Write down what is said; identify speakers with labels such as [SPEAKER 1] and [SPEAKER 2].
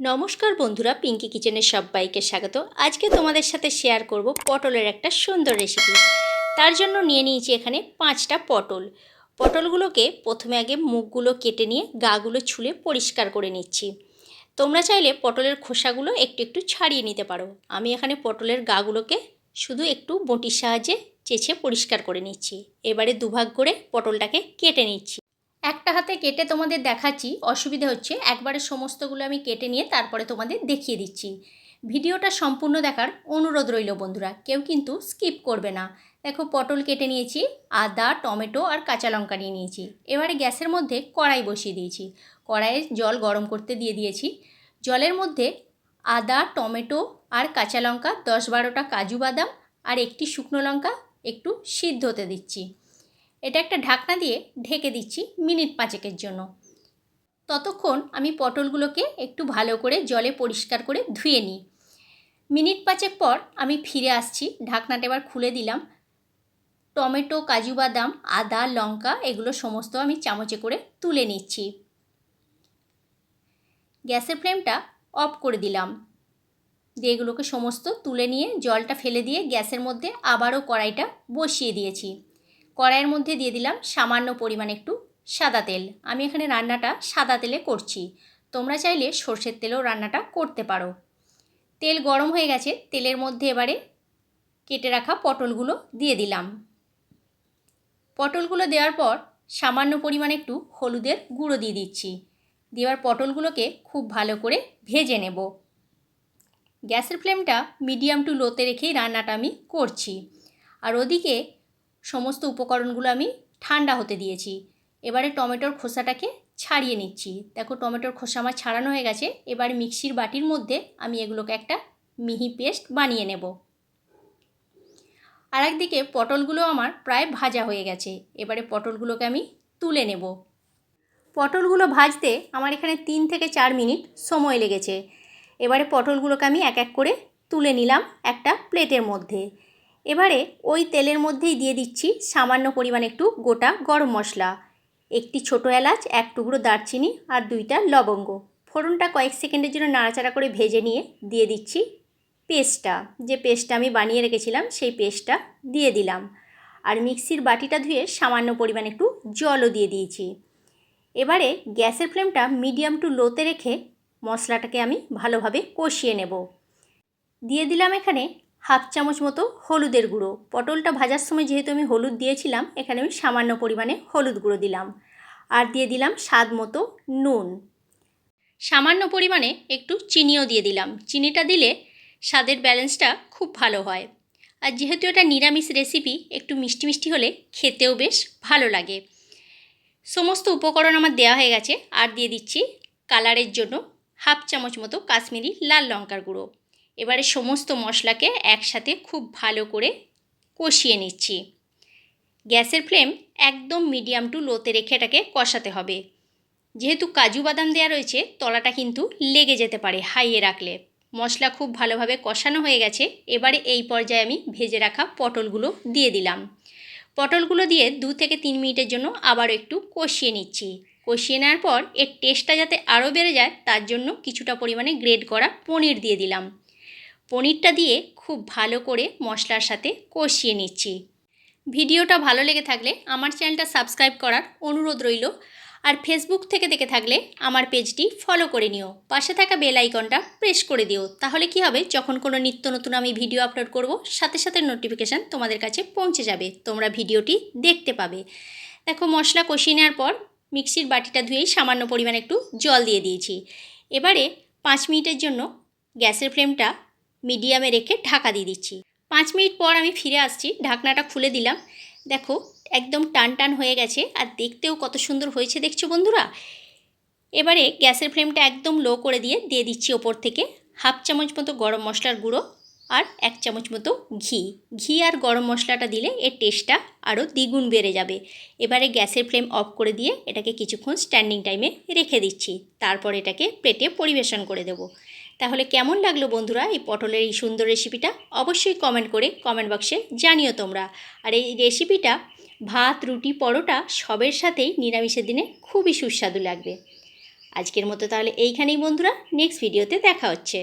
[SPEAKER 1] নমস্কার বন্ধুরা পিঙ্কি কিচেনের সবাইকে স্বাগত। আজকে তোমাদের সাথে শেয়ার করব পটলের একটা সুন্দর রেসিপি তার জন্য নিয়ে নিয়েছি এখানে পাঁচটা পটল। পটলগুলোকে প্রথমে আগে মুখগুলো কেটে নিয়ে গাগুলো ছুলে পরিষ্কার করে নিচ্ছি। তোমরা চাইলে পটলের খোসাগুলো একটু একটু ছাড়িয়ে নিতে পারো। আমি এখানে পটলের গাগুলোকে শুধু একটু বটির সাহায্যে চেঁচে পরিষ্কার করে নিচ্ছি। এবারে দুভাগ করে পটলটাকে কেটে নিচ্ছি। একটা হাতে কেটে তোমাদের দেখাচ্ছি, অসুবিধা হচ্ছে। একবারে সমস্তগুলো আমি কেটে নিয়ে তারপরে তোমাদের দেখিয়ে দিচ্ছি। ভিডিওটা সম্পূর্ণ দেখার অনুরোধ রইল বন্ধুরা, কেউ কিন্তু স্কিপ করবে না। দেখো, পটল কেটে নিয়েছি, আদা, টমেটো আর কাঁচা লঙ্কা নিয়ে নিয়েছি। এবারে গ্যাসের মধ্যে কড়াই বসিয়ে দিয়েছি। কড়াইয়ে জল গরম করতে দিয়ে দিয়েছি। জলের মধ্যে আদা, টমেটো আর কাঁচা লঙ্কা, দশ বারোটা কাজু বাদাম আর একটি শুকনো লঙ্কা একটু সিদ্ধ হতে দিচ্ছি। এটা একটা ঢাকনা দিয়ে ঢেকে দিচ্ছি মিনিট পাঁচেকের জন্য। ততক্ষণ আমি পটলগুলোকে একটু ভালো করে জলে পরিষ্কার করে ধুয়ে নিই। মিনিট পাঁচেক পর আমি ফিরে আসছি, ঢাকনাটা এবার খুলে দিলাম। টমেটো, কাজু বাদাম, আদা, লঙ্কা এগুলো সমস্ত আমি চামচে করে তুলে নিচ্ছি। গ্যাসের ফ্লেমটা অফ করে দিলাম। দিয়ে এগুলোকে সমস্ত তুলে নিয়ে জলটা ফেলে দিয়ে গ্যাসের মধ্যে আবারও কড়াইটা বসিয়ে দিয়েছি। কড়াইয়ের মধ্যে দিয়ে দিলাম সামান্য পরিমাণ একটু সাদা তেল। আমি এখানে রান্নাটা সাদা তেলে করছি। তোমরা চাইলে সর্ষের তেলেও রান্নাটা করতে পারো। তেল গরম হয়ে গেছে, তেলের মধ্যে এবারে কেটে রাখা পটলগুলো দিয়ে দিলাম। পটলগুলো দেওয়ার পর সামান্য পরিমাণ একটু হলুদের গুঁড়ো দিয়ে দিচ্ছি। দেওয়ার পটলগুলোকে খুব ভালো করে ভেজে নেব। গ্যাসের ফ্লেমটা মিডিয়াম টু লোতে রেখেই রান্নাটা আমি করছি। আর ওদিকে সমস্ত উপকরণগুলো আমি ঠান্ডা হতে দিয়েছি। এবারে টমেটোর খোসাটাকে ছাড়িয়ে নিচ্ছি। দেখো টমেটোর খোসা আমার ছাড়ানো হয়ে গেছে। এবার মিক্সির বাটির মধ্যে আমি এগুলোকে একটা মিহি পেস্ট বানিয়ে নেব। আর একদিকে পটলগুলো আমার প্রায় ভাজা হয়ে গেছে। এবারে পটলগুলোকে আমি তুলে নেব। পটলগুলো ভাজতে আমার এখানে তিন থেকে চার মিনিট সময় লেগেছে। এবারে পটলগুলোকে আমি এক এক করে তুলে নিলাম একটা প্লেটের মধ্যে। এবারে ওই তেলের মধ্যেই দিয়ে দিচ্ছি সামান্য পরিমাণ একটু গোটা গরম মশলা। একটি ছোটো এলাচ, এক টুকরো দারচিনি আর দুইটা লবঙ্গ। ফোড়নটা কয়েক সেকেন্ডের জন্য নাড়াচাড়া করে ভেজে নিয়ে দিয়ে দিচ্ছি পেস্টটা। যে পেস্টটা আমি বানিয়ে রেখেছিলাম, সেই পেস্টটা দিয়ে দিলাম। আর মিক্সির বাটিটা ধুয়ে সামান্য পরিমাণ একটু জলও দিয়ে দিয়েছি। এবারে গ্যাসের ফ্লেমটা মিডিয়াম টু লোতে রেখে মশলাটাকে আমি ভালোভাবে কষিয়ে নেব। দিয়ে দিলাম এখানে হাফ চামচ মতো হলুদের গুঁড়ো। পটলটা ভাজার সময় যেহেতু আমি হলুদ দিয়েছিলাম, এখানে আমি সামান্য পরিমাণে হলুদ গুঁড়ো দিলাম। আর দিয়ে দিলাম স্বাদ মতো নুন। সামান্য পরিমাণে একটু চিনিও দিয়ে দিলাম। চিনিটা দিলে স্বাদের ব্যালেন্সটা খুব ভালো হয়। আর যেহেতু এটা নিরামিষ রেসিপি, একটু মিষ্টি মিষ্টি হলে খেতেও বেশ ভালো লাগে। সমস্ত উপকরণ আমার দেওয়া হয়ে গেছে। আর দিয়ে দিচ্ছি কালারের জন্য হাফ চামচ মতো কাশ্মীরি লাল লঙ্কার গুঁড়ো। এবারে সমস্ত মশলাকে একসাথে খুব ভালো করে কষিয়ে নিচ্ছি। গ্যাসের ফ্লেম একদম মিডিয়াম টু লোতে রেখে এটাকে কষাতে হবে। যেহেতু কাজু বাদাম দেওয়া রয়েছে, তলাটা কিন্তু লেগে যেতে পারে হাইয়ে রাখলে। মশলা খুব ভালোভাবে কষানো হয়ে গেছে, এবারে এই পর্যায়ে আমি ভেজে রাখা পটলগুলো দিয়ে দিলাম। পটলগুলো দিয়ে দু থেকে তিন মিনিটের জন্য আবারও একটু কষিয়ে নিচ্ছি। কষিয়ে নেওয়ার পর এর টেস্টটা যাতে আরও বেড়ে যায়, তার জন্য কিছুটা পরিমাণে গ্রেড করা পনির দিয়ে দিলাম। পনিরটা দিয়ে খুব ভালো করে মশলার সাথে কষিয়ে নিচ্ছি। ভিডিওটা ভালো লেগে থাকলে আমার চ্যানেলটা সাবস্ক্রাইব করার অনুরোধ রইল। আর ফেসবুক থেকে দেখে থাকলে আমার পেজটি ফলো করে নিও। পাশে থাকা বেল আইকনটা প্রেস করে দিও। তাহলে কি হবে? যখন কোনো নিত্য নতুন আমি ভিডিও আপলোড করব, সাথে সাথে নোটিফিকেশান তোমাদের কাছে পৌঁছে যাবে। তোমরা ভিডিওটি দেখতে পাবে। দেখো, মশলা কষিয়ে নেওয়ার পর মিক্সির বাটিটা ধুয়েই সামান্য পরিমাণে একটু জল দিয়ে দিয়েছি। এবারে পাঁচ মিনিটের জন্য গ্যাসের ফ্লেমটা মিডিয়ামে রেখে ঢাকা দিয়ে দিচ্ছি। পাঁচ মিনিট পর আমি ফিরে আসছি, ঢাকনাটা খুলে দিলাম। দেখো, একদম টান টান হয়ে গেছে আর দেখতেও কত সুন্দর হয়েছে দেখছ বন্ধুরা? এবারে গ্যাসের ফ্লেমটা একদম লো করে দিয়ে দিয়ে দিচ্ছি ওপর থেকে হাফ চামচ মতো গরম মশলার গুঁড়ো আর এক চামচ মতো ঘি। ঘি আর গরম মশলাটা দিলে এর টেস্টটা আরও দ্বিগুণ বেড়ে যাবে। এবারে গ্যাসের ফ্লেম অফ করে দিয়ে এটাকে কিছুক্ষণ স্ট্যান্ডিং টাইমে রেখে দিচ্ছি। তারপর এটাকে প্লেটে পরিবেশন করে দেবো। তাহলে কেমন লাগল বন্ধুরা এই পটলের এই সুন্দর রেসিপিটা অবশ্যই কমেন্ট করে কমেন্ট বক্সে জানিও তোমরা। আর এই রেসিপিটা ভাত, রুটি, পরোটা সবের সাথেই নিরামিষের দিনে খুবই সুস্বাদু লাগবে। আজকের মতো তাহলে এইখানেই বন্ধুরা নেক্সট ভিডিওতে দেখা হচ্ছে।